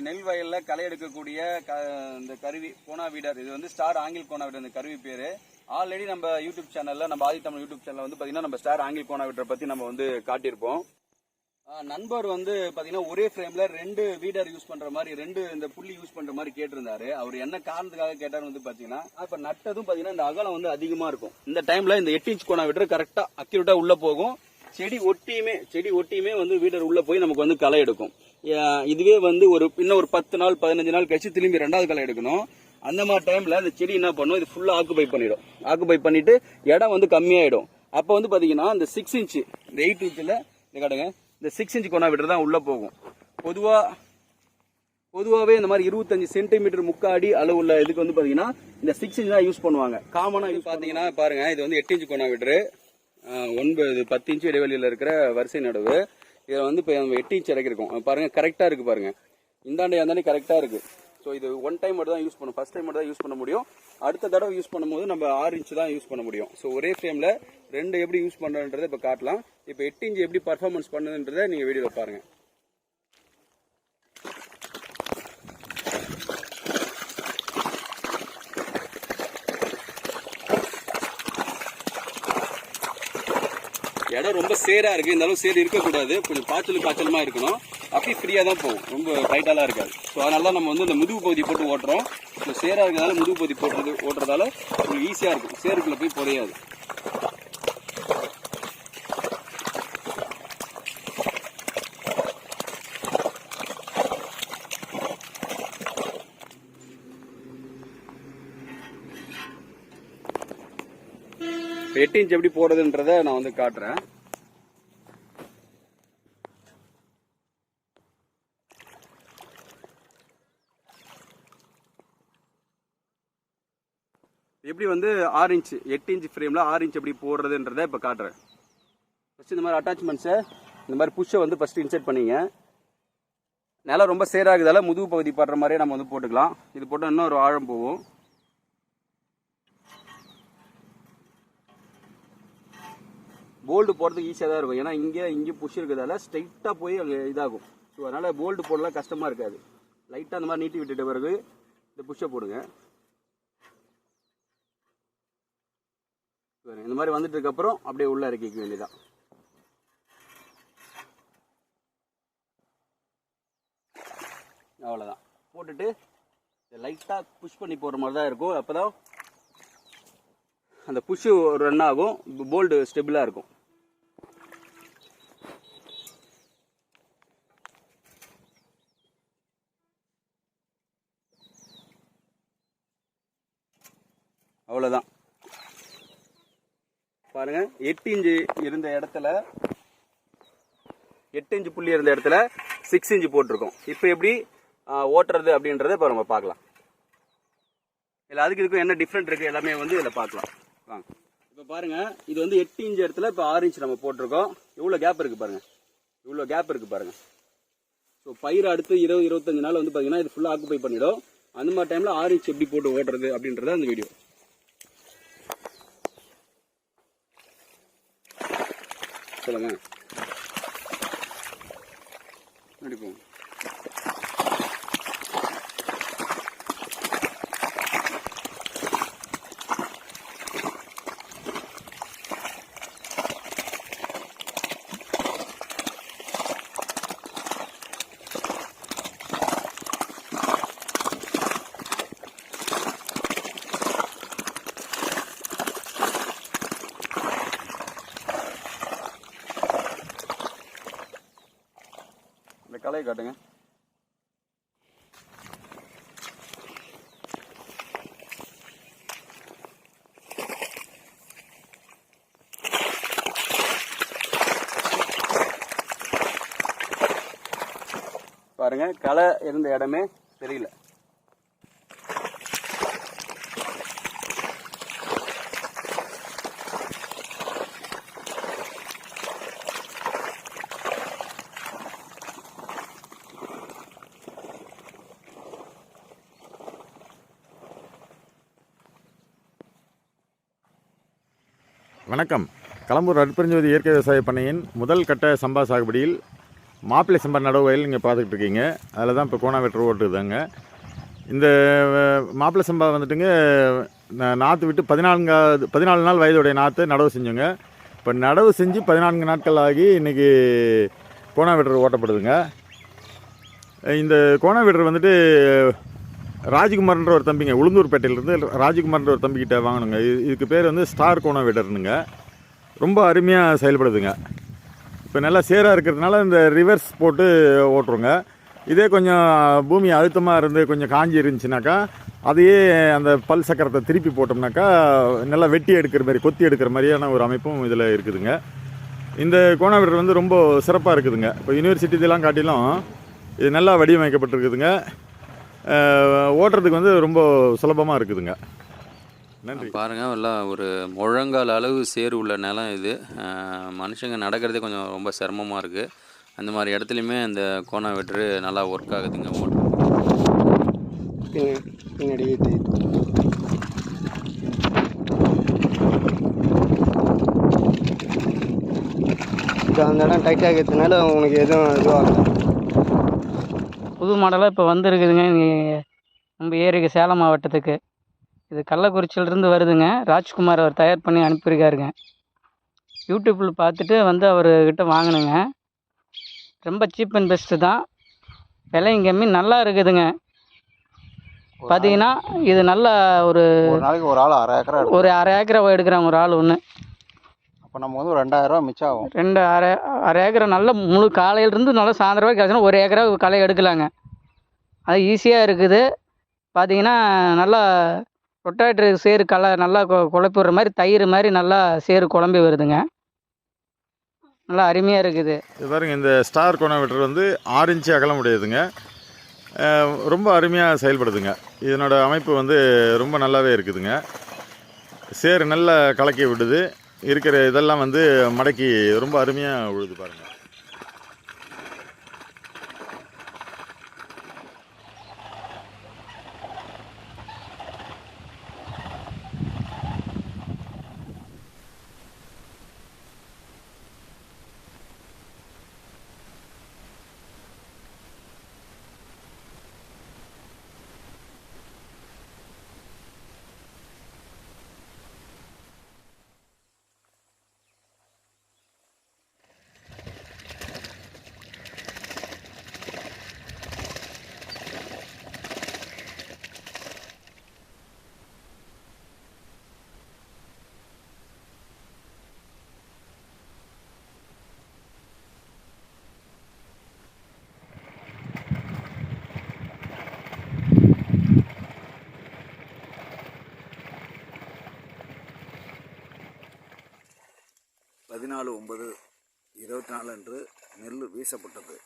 நெல் வயலில் களை எடுக்கக்கூடிய க- இந்த கருவி கோனா வீடர். இது வந்து ஸ்டார் ஆங்கில் கோனா வீடர் இந்த கருவி பேர். ஆல்ரெடி நம்ம யூடியூப் சேனலில் நம்ம ஆதி தமிழ் யூடியூப் சேனலில் வந்து பார்த்தீங்கன்னா நம்ம ஸ்டார் ஆங்கில் கோனா வீடரை பற்றி நம்ம வந்து காட்டியிருப்போம். நண்பர் வந்து பார்த்தீங்கன்னா ஒரே ஃப்ரேமில் ரெண்டு வீடர் யூஸ் பண்ணுற மாதிரி ரெண்டு இந்த புள்ளி யூஸ் பண்ணுற மாதிரி கேட்டிருந்தாரு. அவர் என்ன காரணத்துக்காக கேட்டார் வந்து பார்த்தீங்கன்னா இப்போ நட்டதும் பார்த்தீங்கன்னா இந்த அகலம் வந்து அதிகமாக இருக்கும். இந்த டைமில் இந்த எட்டு இன்ச் கோனா வீடர் கரெக்டாக அக்யூரேட்டா உள்ளே போகும். செடி ஒட்டியுமே செடி ஒட்டியுமே வந்து வீடர் உள்ளே போய் நமக்கு வந்து களை எடுக்கும். இதுவே வந்து ஒரு இன்னும் ஒரு பத்து நாள் பதினஞ்சு நாள் கழிச்சு திரும்பி ரெண்டாவது களை எடுக்கணும். அந்த மாதிரி டைம்ல அந்த செடி என்ன பண்ணும்? இது ஃபுல்லா ஆக்குபை பண்ணிடும். ஆக்குபை பண்ணிட்டு இடம் வந்து கம்மியாயிடும். அப்போ வந்து பாத்தீங்கன்னா இந்த சிக்ஸ் இன்ச்சு இந்த எயிட் இன்ச்சில் இந்த காட்டுங்க. இந்த சிக்ஸ் இன்ச் கொண்டா விட்டு தான் உள்ள போகும். பொதுவா பொதுவாகவே இந்த மாதிரி இருபத்தஞ்சு சென்டிமீட்டர் முக்காடி அளவு உள்ள இதுக்கு வந்து பாத்தீங்கன்னா இந்த சிக்ஸ் இன்ச் தான் யூஸ் பண்ணுவாங்க. காமனாக யூஸ் பார்த்தீங்கன்னா பாருங்க இது வந்து எட்டு இன்ச் கொண்டா விட்டுரு ஒன்பது பத்து இன்ச்சு இடைவெளியில் இருக்கிற வரிசை நடுவு. இதில் வந்து இப்போ நம்ம எட்டு இன்ச் இறக்கிருக்கோம் பாருங்கள் கரெக்டாக இருக்குது பாருங்கள் இந்தாண்டே அந்தாண்டி கரெக்டாக இருக்குது ஸோ இது ஒன் டைம் மட்டும் தான் யூஸ் பண்ணும் ஃபஸ்ட் டைம் மட்டும் தான் யூஸ் பண்ண முடியும். அடுத்த தடவை யூஸ் பண்ணும்போது நம்ம ஆறு இன்ச்சு தான் யூஸ் பண்ண முடியும். ஸோ ஒரே ஃப்ரேமில் ரெண்டு எப்படி யூஸ் பண்ணுறன்றதை இப்போ காட்டலாம். இப்போ எட்டு இன்ச் எப்படி பர்ஃபார்மன்ஸ் பண்ணுதுன்றதை நீங்கள் வீடியோவில் பாருங்கள் இடம் ரொம்ப சேராக இருக்குது இந்த சேர் இருக்கக்கூடாது. கொஞ்சம் பாய்ச்சல் காய்ச்சலமாக இருக்கணும். அப்படி ஃப்ரீயாக தான் போகும். ரொம்ப டைட்டாலாம் இருக்காது. ஸோ அதனால தான் நம்ம வந்து இந்த முதுகு பகுதி போட்டு ஓட்டுறோம். ஸோ சேராக இருக்கிறதால முதுகு பகுதி போட்டுறது ஓட்டுறதால உங்களுக்கு ஈஸியாக இருக்கும். சேருக்குள்ளே போய் புதையாது. எட்டு இன்ச் எப்படி போறதுன்றத நான் வந்து காட்டுறேன். எப்படி வந்து ஆறு இன்ச் எட்டு இன்ச் ஃப்ரேம்ல ஆறு இன்ச் எப்படி போடுறதுன்றத இப்போ காட்டுறேன். ஃபர்ஸ்ட் இந்த மாதிரி அட்டாச்மெண்ட்ஸை இந்த மாதிரி புஷ்ஷை வந்து ஃபர்ஸ்ட் இன்சர்ட் பண்ணிங்க. நிலம் ரொம்ப சேராகுதால முதுகு பகுதி படுற மாதிரியே நம்ம வந்து போட்டுக்கலாம். இது போட்டால் இன்னும் ஒரு ஆழம் போகும். போல்டு போடுறதுக்கு ஈஸியாக தான் இருக்கும். ஏன்னா இங்கே இங்கே புஷ் இருக்கிறதால ஸ்ட்ரைட்டாக போய் அங்கே இதாகும். ஸோ அதனால் போல்டு போடலாம் கஷ்டமாக இருக்காது. லைட்டாக அந்த மாதிரி நீட்டி விட்டுட்ட பிறகு இந்த புஷ்ஷை போடுங்க. சரி, இந்த மாதிரி வந்துட்டுருக்கப்புறம் அப்படியே உள்ளே இறக்கிக்க வேண்டியதான் அவ்வளோதான் போட்டுட்டு லைட்டாக புஷ் பண்ணி போடுற மாதிரி தான் இருக்கும். அப்போ தான் அந்த புஷ்ஷு ரன் ஆகும். போல்டு ஸ்டெபிளாக இருக்கும். அவ்வளோதான் பாருங்கள் எட்டு இன்ச்சு இருந்த இடத்துல எட்டு இன்ச்சு புள்ளி இருந்த இடத்துல சிக்ஸ் இன்ச்சு போட்டிருக்கோம். இப்போ எப்படி ஓட்டுறது அப்படின்றத இப்போ நம்ம பார்க்கலாம். இல்லை அதுக்கு இதுக்கும் என்ன டிஃப்ரெண்ட் இருக்குது எல்லாமே வந்து இதில் பார்க்கலாம். வாங்க. இப்போ பாருங்கள் இது வந்து எட்டு இன்ச்சு இடத்துல இப்போ ஆறு இன்ச்சு நம்ம போட்டிருக்கோம். இவ்வளோ கேப் இருக்குது பாருங்கள் இவ்வளோ கேப் இருக்குது பாருங்கள் ஸோ பயிர் அடுத்து இருபது இருபத்தஞ்சு நாள் வந்து பார்த்தீங்கன்னா இது ஃபுல்லாக ஆக்குப்பை பண்ணிவிடும் அந்த மாதிரி டைமில் ஆறு இன்ச்சு எப்படி போட்டு ஓட்டுறது அப்படின்றத அந்த வீடியோ சொல்லுங்க. நடிப்போம் இந்த கலையை காட்டுங்க. பாருங்க களை இருந்த இடமே தெரியல. வணக்கம். களம்பூர் அற்பெருஞ்சோதி இயற்கை விவசாய பண்ணையின் முதல் கட்ட சம்பா சாகுபடியில் மாப்பிள்ளை சம்பா நடவு வயல் நீங்கள் பார்த்துக்கிட்டு இருக்கீங்க. அதில் தான் இப்போ கோணா வெட்டர் ஓட்டுதாங்க இந்த மாப்பிள்ளை சம்பா வந்துட்டுங்க நாற்று விட்டு பதினான்காவது பதினாலு நாள் வயதுடைய நாற்று நடவு செஞ்சோங்க. இப்போ நடவு செஞ்சு பதினான்கு நாட்கள் ஆகி இன்றைக்கி கோணா வெட்டர் ஓட்டப்படுதுங்க. இந்த கோணா வெட்டர் வந்துட்டு ராஜ்குமார்ன்ற ஒரு தம்பிங்க உளுந்தூர்பேட்டையிலேருந்து ராஜ்குமார்ன்ற ஒரு தம்பிக்கிட்ட வாங்கணுங்க. இதுக்கு பேர் வந்து ஸ்டார் கோணா வீடர்னுங்க. ரொம்ப அருமையாக செயல்படுதுங்க. இப்போ நல்லா சேராக இருக்கிறதுனால இந்த ரிவர்ஸ் போட்டு ஓட்டுருங்க இதே கொஞ்சம் பூமி அழுத்தமாக இருந்து கொஞ்சம் காஞ்சி இருந்துச்சுனாக்கா அதையே அந்த பல் சக்கரத்தை திருப்பி போட்டோம்னாக்கா நல்லா வெட்டி எடுக்கிற மாதிரி கொத்தி எடுக்கிற மாதிரியான ஒரு அமைப்பும் இதில் இருக்குதுங்க. இந்த கோணாவிடர் வந்து ரொம்ப சிறப்பாக இருக்குதுங்க. இப்போ யூனிவர்சிட்டி இதெல்லாம் காட்டிலும் இது நல்லா வடிவமைக்கப்பட்டிருக்குதுங்க. ஓட்டுறதுக்கு வந்து ரொம்ப சுலபமாக இருக்குதுங்க. நன்றி. பாருங்க எல்லாம் ஒரு முழங்கால் அளவு சேறு உள்ள நிலம் இது. மனுஷங்க நடக்கிறதே கொஞ்சம் ரொம்ப சிரமமாக இருக்குது அந்த மாதிரி இடத்துலையுமே இந்த கோணா வெட்ரு நல்லா ஒர்க் ஆகுதுங்க ஓட்டு பின்னாடி அந்த இடம் டைட்டாக இருக்கிறதுனால உனக்கு எதுவும் இதுவாகல. புது மாடலாக இப்போ வந்திருக்குதுங்க. நம்ம ஏரிக்கு சேலம் மாவட்டத்துக்கு. இது கள்ளக்குறிச்சியிலிருந்து வருதுங்க. ராஜ்குமார் அவர் தயார் பண்ணி அனுப்பியிருக்காருங்க. யூடியூப்பில் பார்த்துட்டு வந்து அவர்கிட்ட வாங்கினேங்க. ரொம்ப சீப் அண்ட் பெஸ்ட்டு தான். விலையும் கம்மி நல்லா இருக்குதுங்க. பார்த்தீங்கன்னா இது நல்ல ஒரு ஒரு நாளைக்கு ஒரு ஆள் அரை ஏக்கரா ஒரு அரை ஏக்கரை எடுக்கிறாங்க ஒரு ஆள் ஒன்று அப்போ நம்ம வந்து ரூபா மிச்சம் ஆகும். ரெண்டு அரை அரை ஏக்கரை நல்ல முழு காலையிலேருந்து நல்லா சாயந்தரம் வரைக்கும் கிடச்சுன்னா ஒரு ஏக்கரா களை எடுக்கலாங்க. அது ஈஸியாக இருக்குது. பார்த்தீங்கன்னா நல்லா ரொட்டாட்ரு சேறு களை நல்லா கொ- குழப்பி விடுற மாதிரி தயிர் மாதிரி நல்லா சேறு குழம்பி வருதுங்க. நல்லா அருமையாக இருக்குது. இது பாருங்க இந்த ஸ்டார் கோணாமீட்டர் வந்து ஆறு இன்ச்சு அகலம் உடையதுங்க ரொம்ப அருமையாக செயல்படுதுங்க. இதனோட அமைப்பு வந்து ரொம்ப நல்லாவே இருக்குதுங்க. சேறு நல்லா கலக்கி விடுது. இருக்கிற இதெல்லாம் வந்து மடக்கி ரொம்ப அருமையாக உழுது பாருங்கள் பதினாலு ஒன்பது இருபத்தி நாலு அன்று நெல் வீசப்பட்டது.